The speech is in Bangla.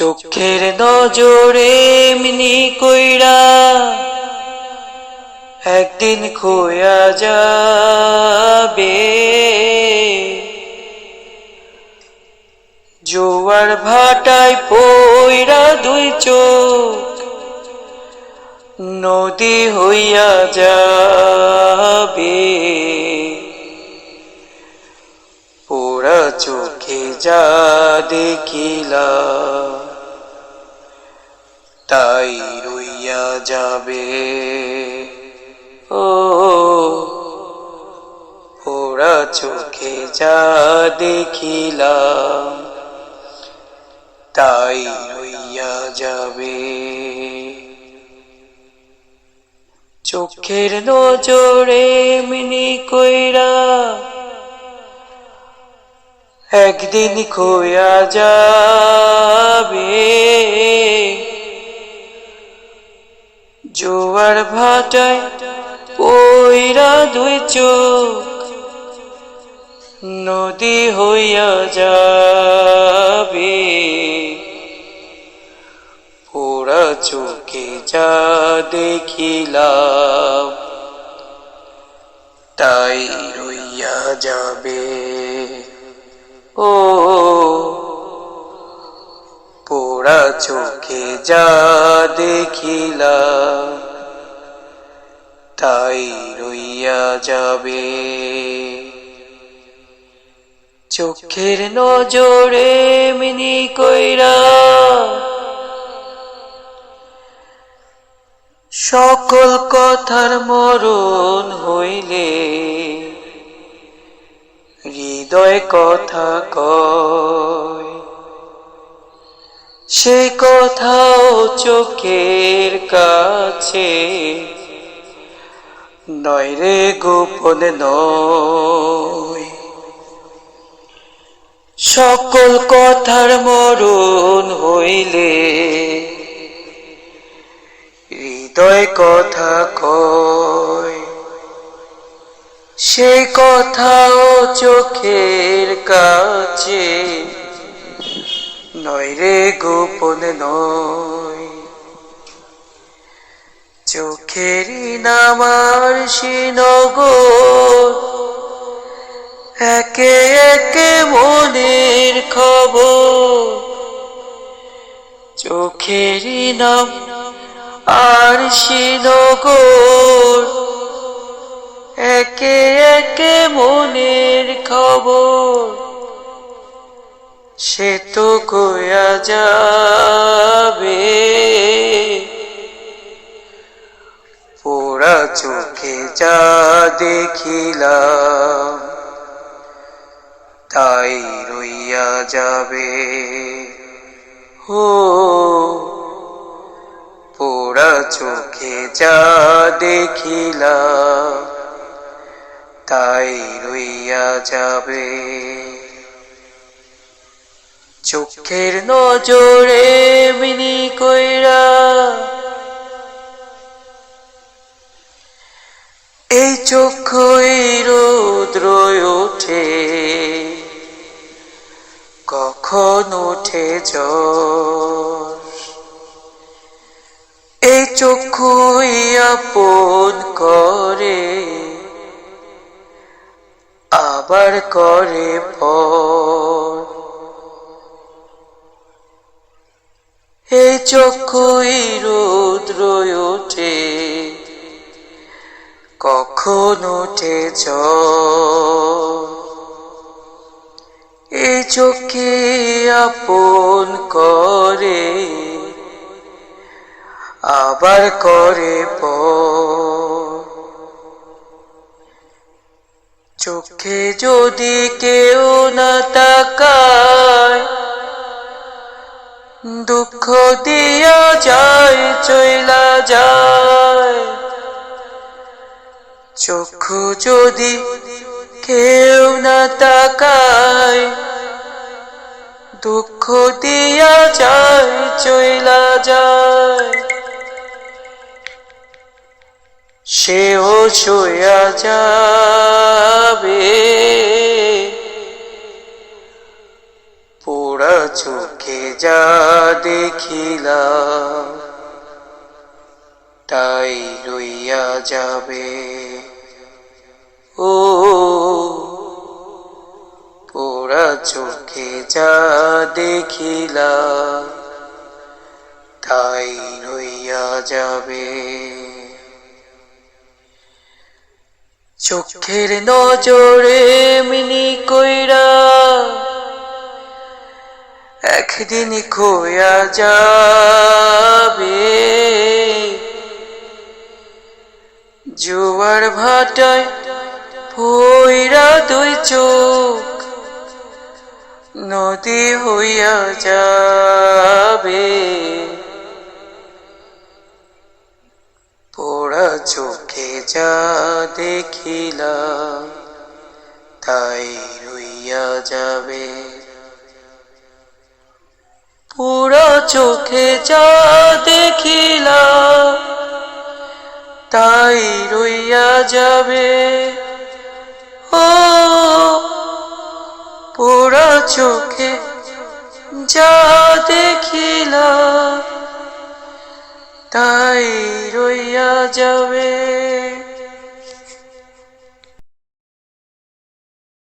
চোখের নজরে মিনি কইরা একদিন খোয়া যাবে। জোয়ার ভাটায় পইরা দুই চোখ নদী হইয়া যাবে। পোড়া চোখে যা দেখিলা তাই রইয়া যাবে। ও পোড়া চোখে যা দেখিলাম, তাই রইয়া যাবে। চোখের নজরে মিনি কইরা একদিন খোয়া যাবে। জোয়ার ভাটায় পইরা দুই চোখ নদী হইয়া যাবে। পোড়া চোখে যা দেখিলাম, তাই রইয়া যাবে। ও পোড়া চোখে যা দেখিলাম তাই রইয়া যাবে। চোখের নজরে মিনি কইরা, সকল কথার মরণ হইলে, হৃদয় কথা কয়। সে কথাও চোখের কাছে। নয় রে গোপন নয়। সকল কথার মরণ হইলে হৃদয় কথা কয়। সে কথাও চোখের কাছে। নয় রে গোপন নয়। চোখেরই নামার শ্রীনগর একে একে মনের খবর। চোখেরই নাম আর শ্রীনগর একে একে মনের খবর। সে তো গোয়া যাবে। পোড়া চোখে যা দেখিলাম, তাই রইয়া যাবে। হো, পোড়া চোখে যা দেখিলাম, তাই রইয়া যাবে। চোখের নজরে মিনি কইরা। এই চক্ষুই রৌদ্র ওঠে। কখন ওঠে জ্বর? এই চক্ষুই আপন করে, আবার করে পর এই চক্ষুই রৌদ্র ওঠে। কখন জ্বর এই চোখে আপন করে, আবার করে চোখে যদি কেউ না তাকায় দুঃখ দিয়া যায়, চইলা যায়। চক্ষু যদি কেউ না তাকায়, দুঃখ দিয়া যায়, চইলা যায়। সেও সইয়া যাবে, পোড়া চোখে যা দেখিলাম, তাই রইয়া যাবে। ও, পোড়া চোখে যা দেখিলাম, তাই রইয়া যাবে। চোখের নজরে মিনি একদিন খোয়া যাবে। জোয়ার ভাটায় ভৈরা দুই চোখ, নদী হইয়া যাবে। পোড়া চোখে যা দেখিলা তাই রইয়া যাবে। পুরো চোখে যা দেখিলাম, তাই রইয়া যাবে। ও, পুরো চোখে যা দেখিলাম, তাই রইয়া যাবে।